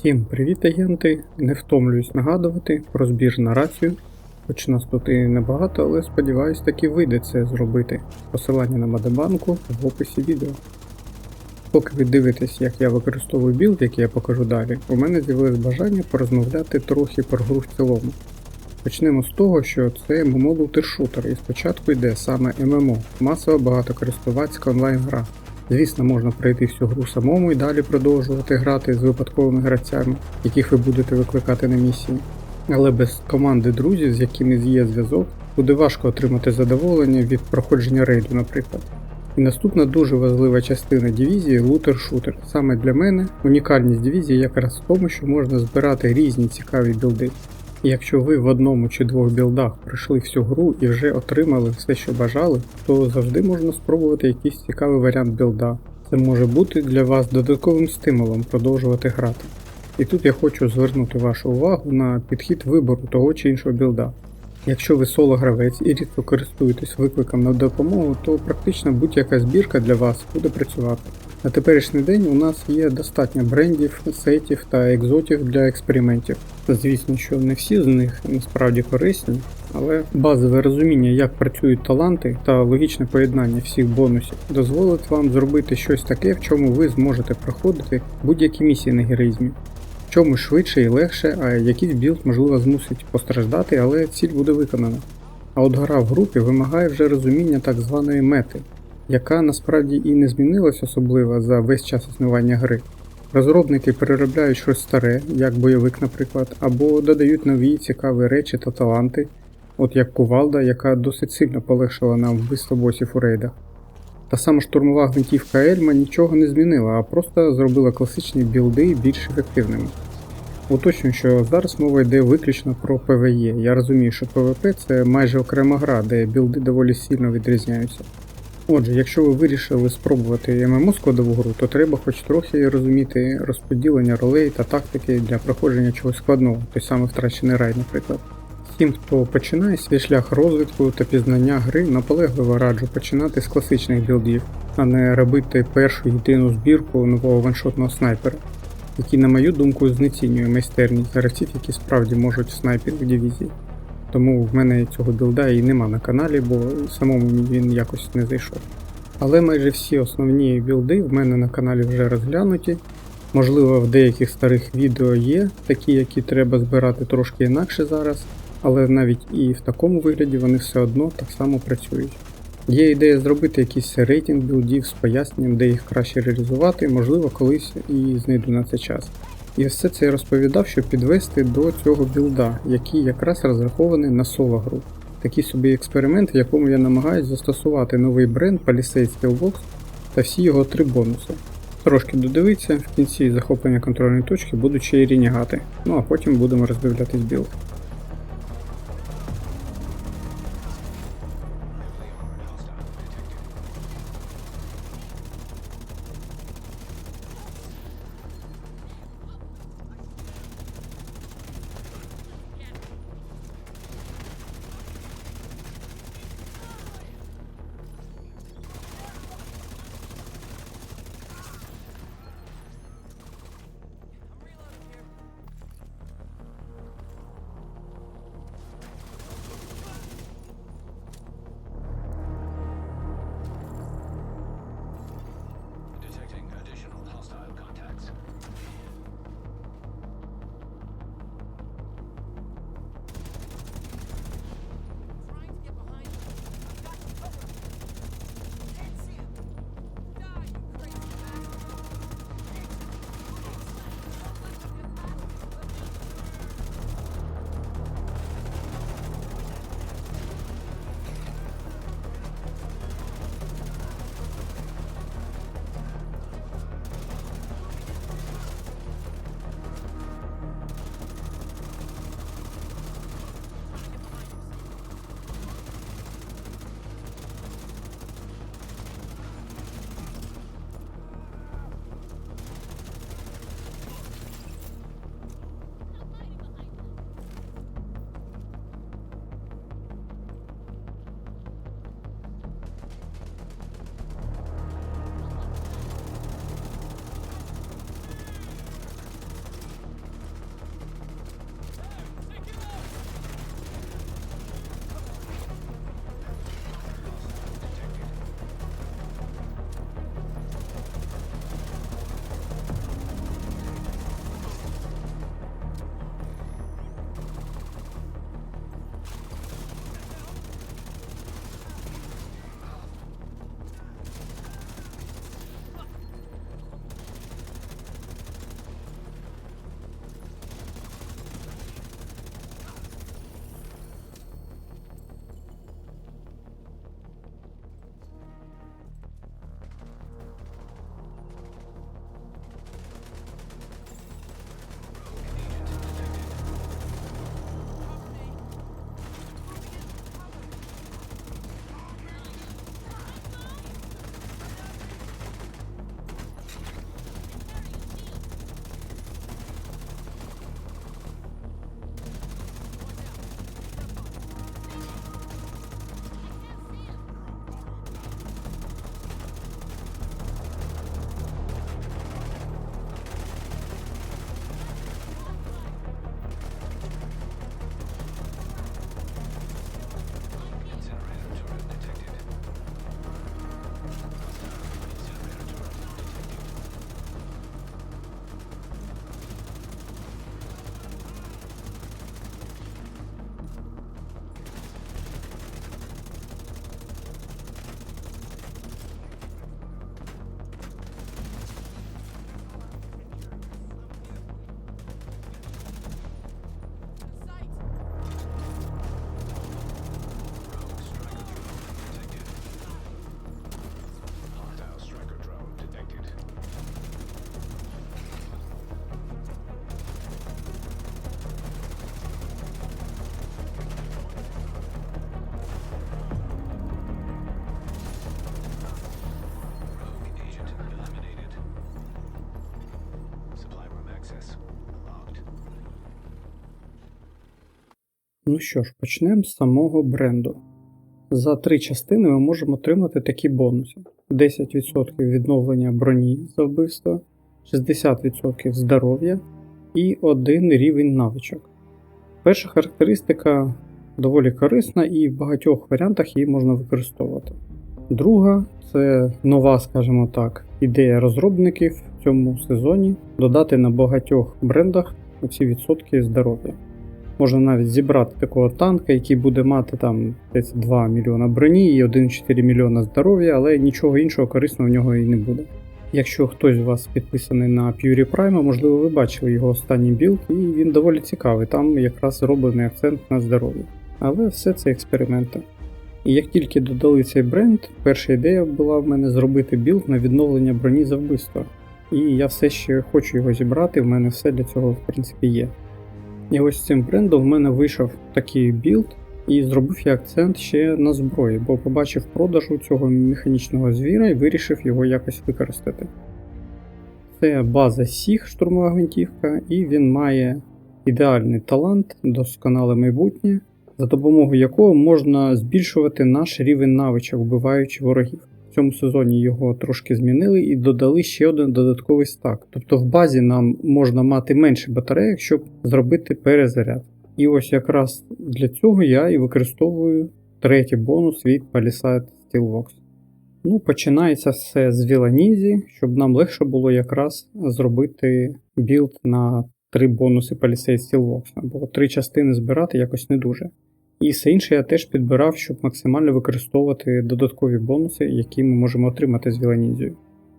Всім привіт, агенти! Не втомлююсь нагадувати про збір на рацію. Хоч нас тут і небагато, але сподіваюсь таки вийде це зробити. Посилання на Мадебанку в описі відео. Поки ви дивитесь, як я використовую білд, який я покажу далі, у мене з'явилось бажання порозмовляти трохи про гру в цілому. Почнемо з того, що це ММО лутер-шутер, і спочатку йде саме ММО, масова багатокористувацька онлайн-гра. Звісно, можна пройти всю гру самому і далі продовжувати грати з випадковими гравцями, яких ви будете викликати на місії. Але без команди друзів, з якими є зв'язок, буде важко отримати задоволення від проходження рейду, наприклад. І наступна дуже важлива частина дивізії лутер-шутер. Саме для мене унікальність дивізії якраз в тому, що можна збирати різні цікаві білди. Якщо ви в одному чи двох білдах пройшли всю гру і вже отримали все, що бажали, то завжди можна спробувати якийсь цікавий варіант білда. Це може бути для вас додатковим стимулом продовжувати грати. І тут я хочу звернути вашу увагу на підхід вибору того чи іншого білда. Якщо ви соло-гравець і рідко користуєтесь викликом на допомогу, то практично будь-яка збірка для вас буде працювати. На теперішній день у нас є достатньо брендів, сетів та екзотів для експериментів. Звісно, що не всі з них насправді корисні, але базове розуміння, як працюють таланти та логічне поєднання всіх бонусів дозволить вам зробити щось таке, в чому ви зможете проходити будь-які місії на героїзмі. Чому швидше і легше, а якийсь білд можливо змусить постраждати, але ціль буде виконана. А от гра в групі вимагає вже розуміння так званої мети, яка насправді і не змінилась особливо за весь час існування гри. Розробники переробляють щось старе, як бойовик, наприклад, або додають нові цікаві речі та таланти, от як кувалда, яка досить сильно полегшила нам вбивство босів у рейдах. Та сама штурмова гвинтівка Ельма нічого не змінила, а просто зробила класичні білди більш ефективними. Уточнюю, що зараз мова йде виключно про ПВЕ. Я розумію, що ПВП це майже окрема гра, де білди доволі сильно відрізняються. Отже, якщо ви вирішили спробувати ММО складову гру, то треба хоч трохи розуміти розподілення ролей та тактики для проходження чогось складного, той самий втрачений рай, наприклад. Всім, хто починає свій шлях розвитку та пізнання гри, наполегливо раджу починати з класичних білдів, а не робити першу єдину збірку нового ваншотного снайпера, який, на мою думку, знецінює майстерність гравців, які справді можуть снайпити в дивізії. Тому в мене цього білда і нема на каналі, бо самому він якось не зайшов. Але майже всі основні білди в мене на каналі вже розглянуті. Можливо, в деяких старих відео є такі, які треба збирати трошки інакше зараз, але навіть і в такому вигляді вони все одно так само працюють. Є ідея зробити якийсь рейтинг білдів з поясненням, де їх краще реалізувати, можливо, колись і знайду на це час. І все це я розповідав, щоб підвести до цього білда, який якраз розрахований на соло гру. Такий собі експеримент, в якому я намагаюся застосувати новий бренд Palisade Steelbox та всі його три бонуси. Трошки додивіться, в кінці захоплення контрольної точки будуть ще й рінігати, ну а потім будемо роздивлятись білд. Ну що ж, почнемо з самого бренду. За три частини ми можемо отримати такі бонуси: 10% відновлення броні за вбивство, 60% здоров'я і 1 рівень навичок. Перша характеристика доволі корисна і в багатьох варіантах її можна використовувати. Друга це нова, скажімо так, ідея розробників в цьому сезоні додати на багатьох брендах оці відсотки здоров'я. Можна навіть зібрати такого танка, який буде мати там 2 мільйона броні і 1,4 мільйона здоров'я, але нічого іншого корисного в нього і не буде. Якщо хтось з вас підписаний на Puri Prime, можливо, ви бачили його останній білд, і він доволі цікавий, там якраз зроблений акцент на здоров'я. Але все це експерименти. І як тільки додали цей бренд, перша ідея була в мене зробити білд на відновлення броні за вбивство. І я все ще хочу його зібрати, в мене все для цього в принципі є. І ось цим брендом в мене вийшов такий білд, і зробив я акцент ще на зброї, бо побачив продажу цього механічного звіра і вирішив його якось використати. Це база Сіг штурмова гвинтівка, і він має ідеальний талант, досконале майбутнє, за допомогою якого можна збільшувати наш рівень навичок, вбиваючи ворогів. В цьому сезоні його трошки змінили і додали ще один додатковий стак. Тобто в базі нам можна мати менше батареїк, щоб зробити перезаряд. І ось якраз для цього я і використовую третій бонус від Palisade Steelbox. Ну, Починається все з Віланізі, щоб нам легше було якраз зробити білд на три бонуси Palisade Steelbox, бо три частини збирати якось не дуже. І все інше я теж підбирав, щоб максимально використовувати додаткові бонуси, які ми можемо отримати з Віланізією.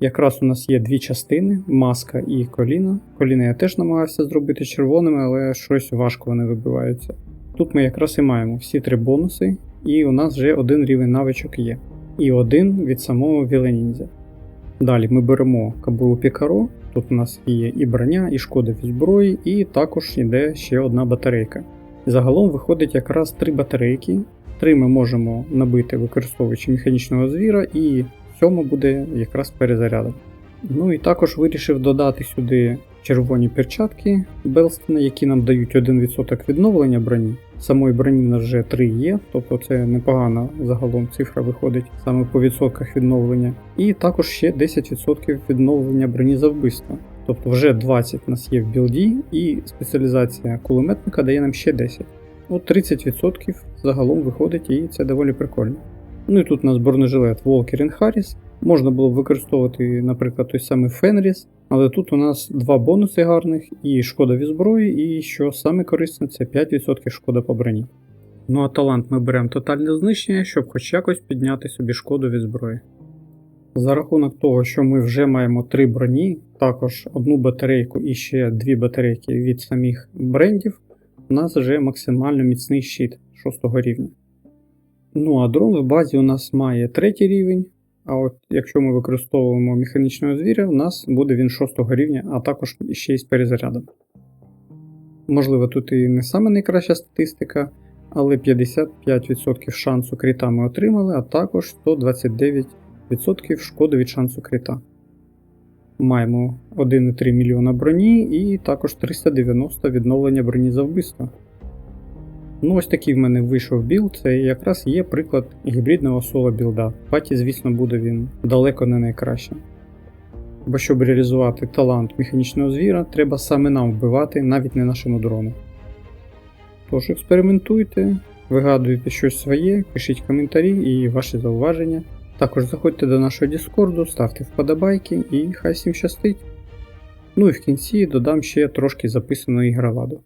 Якраз у нас є дві частини маска і коліна. Коліна я теж намагався зробити червоними, але щось важко вони вибиваються. Тут ми якраз і маємо всі три бонуси, і у нас вже один рівень навичок є. І один від самого Віленінзя. Далі ми беремо кабуру Пікаро, тут у нас є і броня, і шкода від зброї, і також йде ще одна батарейка. Загалом виходить якраз три батарейки. Три ми можемо набити використовуючи механічного звіра, і сьома буде якраз перезарядом. Ну і також вирішив додати сюди червоні перчатки Белстона, які нам дають 1% відновлення броні. Самої броні нас вже 3 є, тобто це непогана загалом цифра виходить саме по відсотках відновлення. І також ще 10% відновлення броні за вбивство. Тобто вже 20 у нас є в білді, і спеціалізація кулеметника дає нам ще 10. От 30% загалом виходить, і це доволі прикольно. Ну і тут у нас бронежилет Walker Harris. Можна було б використовувати, наприклад, той самий Фенріс, але тут у нас два бонуси гарних, і шкода від зброї, і що саме корисне, це 5% шкода по броні. Ну а талант ми беремо тотальне знищення, щоб хоч якось підняти собі шкоду від зброї. За рахунок того, що ми вже маємо три броні, також одну батарейку і ще дві батарейки від самих брендів, у нас вже максимально міцний щит 6 рівня. Ну а дрон в базі у нас має третій рівень, а от якщо ми використовуємо механічного звіря, у нас буде він 6 рівня, а також ще й з перезарядом. Можливо, тут і не саме найкраща статистика, але 55% шансу крита ми отримали, а також 129% шкоди від шансу крита. Маємо 1,3 мільйона броні і також 390 відновлення броні за вбивство. Ну, ось такий в мене вийшов білд, це якраз є приклад гібридного соло білда. В паті, звісно, буде він далеко не найкращим. Бо щоб реалізувати талант механічного звіра, треба саме нам вбивати, навіть не нашому дрону. Тож, експериментуйте, вигадуйте щось своє, пишіть коментарі і ваші зауваження. Також заходьте до нашого Діскорду, ставте вподобайки і хай всім щастить. Ну і в кінці додам ще трошки записаної ігроладу.